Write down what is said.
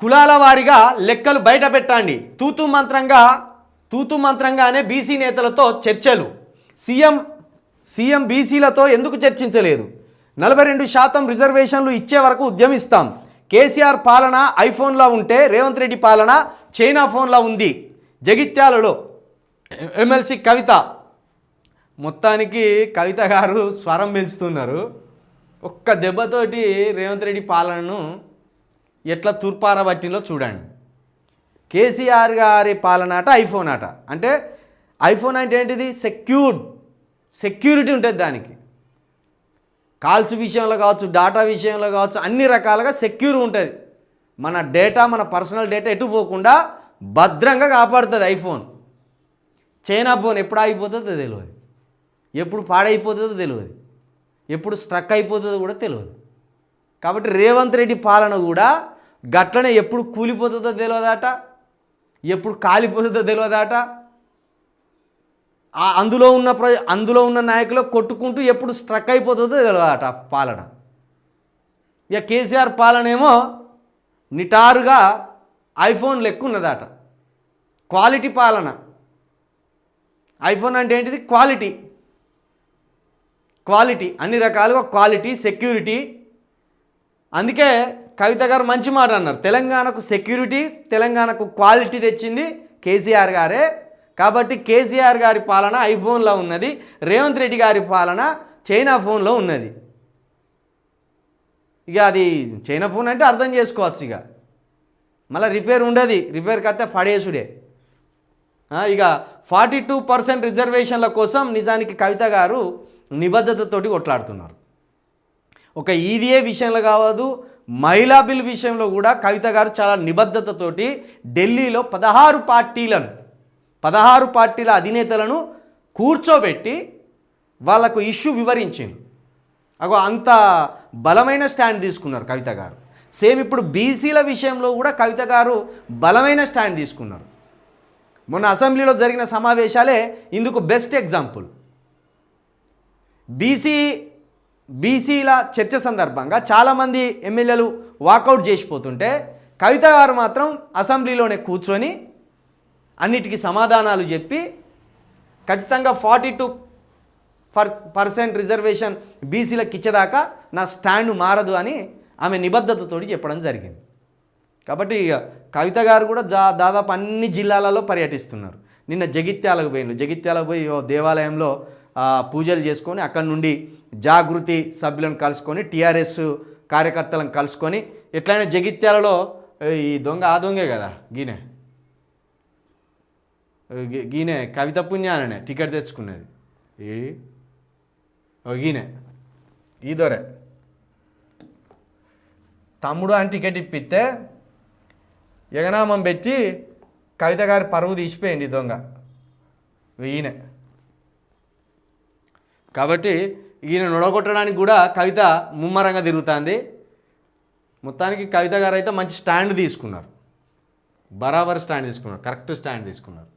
కులాల వారిగా లెక్కలు బయట పెట్టండి. తూతు మంత్రంగా తూతు మంత్రంగానే బీసీ నేతలతో చర్చలు. సీఎం సీఎం బీసీలతో ఎందుకు చర్చించలేదు? నలభై రెండు శాతం రిజర్వేషన్లు ఇచ్చే వరకు ఉద్యమిస్తాం. కేసీఆర్ పాలన ఐఫోన్లో ఉంటే రేవంత్ రెడ్డి పాలన చైనా ఫోన్లో ఉంది. జగిత్యాలలో ఎమ్మెల్సీ కవిత. మొత్తానికి కవిత గారు స్వరం పెంచుతున్నారు. ఒక్క దెబ్బతోటి రేవంత్ రెడ్డి పాలనను ఎట్లా తూర్పారబట్టిలో చూడండి. కేసీఆర్ గారి పాలన అట ఐఫోన్ అట అంటే ఐఫోన్ అంటే ఏంటిది? సెక్యూర్డ్ సెక్యూరిటీ ఉంటుంది దానికి. కాల్స్ విషయంలో కావచ్చు డాటా విషయంలో కావచ్చు అన్ని రకాలుగా సెక్యూర్ ఉంటుంది. మన డేటా మన పర్సనల్ డేటా ఎటు పోకుండా భద్రంగా కాపాడుతుంది ఐఫోన్. చైనా ఫోన్ ఎప్పుడు ఆగిపోతుందో తెలియదు. ఎప్పుడు పాడైపోతుందో తెలియదు. ఎప్పుడు స్ట్రక్ అయిపోతుందో కూడా తెలియదు. కాబట్టి రేవంత్ రెడ్డి పాలన కూడా గట్లనే ఎప్పుడు కూలిపోతుందో తెలియదాట ఎప్పుడు కాలిపోతుందో తెలియదాట అందులో ఉన్న ప్ర అందులో ఉన్న నాయకులు కొట్టుకుంటూ ఎప్పుడు స్ట్రక్ అయిపోతుందో తెలియదట పాలన. ఇక కేసీఆర్ పాలన ఏమో నిటారుగా ఐఫోన్ లెక్క ఉన్నదట క్వాలిటీ పాలన. ఐఫోన్ అంటే ఏంటిది? క్వాలిటీ. క్వాలిటీ. అన్ని రకాలుగా క్వాలిటీ సెక్యూరిటీ. అందుకే కవిత గారు మంచి మాట అన్నారు. తెలంగాణకు సెక్యూరిటీ తెలంగాణకు క్వాలిటీ తెచ్చింది కేసీఆర్ గారే. కాబట్టి కేసీఆర్ గారి పాలన ఐఫోన్లో ఉన్నది రేవంత్ రెడ్డి గారి పాలన చైనా ఫోన్లో ఉన్నది. ఇక అది చైనా ఫోన్ అంటే అర్థం చేసుకోవచ్చు ఇక. మళ్ళీ రిపేర్ ఉండదు రిపేర్ కత్తే పడేసుడే. ఇక ఫార్టీ టూ పర్సెంట్ రిజర్వేషన్ల కోసం నిజానికి కవిత గారు నిబద్ధతతోటి కొట్లాడుతున్నారు. ఒక ఈదిఏ విషయంలో కావద్దు మహిళా బిల్ విషయంలో కూడా కవిత గారు చాలా నిబద్ధతతోటి ఢిల్లీలో పదహారు పార్టీలను పదహారు పార్టీల అధినేతలను కూర్చోబెట్టి వాళ్ళకు ఇష్యూ వివరించింది. అగో అంత బలమైన స్టాండ్ తీసుకున్నారు కవిత గారు. సేమ్ ఇప్పుడు బీసీల విషయంలో కూడా కవిత గారు బలమైన స్టాండ్ తీసుకున్నారు. మొన్న అసెంబ్లీలో జరిగిన సమావేశాలే ఇందుకు బెస్ట్ ఎగ్జాంపుల్. బీసీ బీసీల చర్చ సందర్భంగా చాలామంది ఎమ్మెల్యేలు వాకౌట్ చేసిపోతుంటే కవిత గారు మాత్రం అసెంబ్లీలోనే కూర్చొని అన్నిటికీ సమాధానాలు చెప్పి ఖచ్చితంగా forty two per percent reservation బీసీలకు ఇచ్చేదాకా నా స్టాండ్ మారదు అని ఆమె నిబద్ధతతోటి చెప్పడం జరిగింది. కాబట్టి కవిత గారు కూడా జా దాదాపు అన్ని జిల్లాలలో పర్యటిస్తున్నారు. నిన్న జగిత్యాలకు పోయిండ్రు. జగిత్యాలకు పోయి ఓ దేవాలయంలో పూజలు చేసుకొని అక్కడి నుండి జాగృతి సభ్యులను కలుసుకొని టీఆర్ఎస్ కార్యకర్తలను కలుసుకొని ఎట్లయినా జగిత్యాలలో ఈ దొంగ ఆ దొంగే కదా గీనే. గీనే కవిత పుణ్యాలనే టికెట్ తెచ్చుకున్నది ఈ ఓ గీనే. ఈ దొరే. తమ్ముడు అని టికెట్ ఇప్పిస్తే ఎగనామం పెట్టి కవిత గారి పరువు తీసిపోయింది దొంగ. ఈయన. కాబట్టి ఈయన నొడగొట్టడానికి కూడా కవిత ముమ్మరంగా తిరుగుతుంది. మొత్తానికి కవిత గారు అయితే మంచి స్టాండ్ తీసుకున్నారు. బరాబర్ స్టాండ్ తీసుకున్నారు. కరెక్ట్ స్టాండ్ తీసుకున్నారు.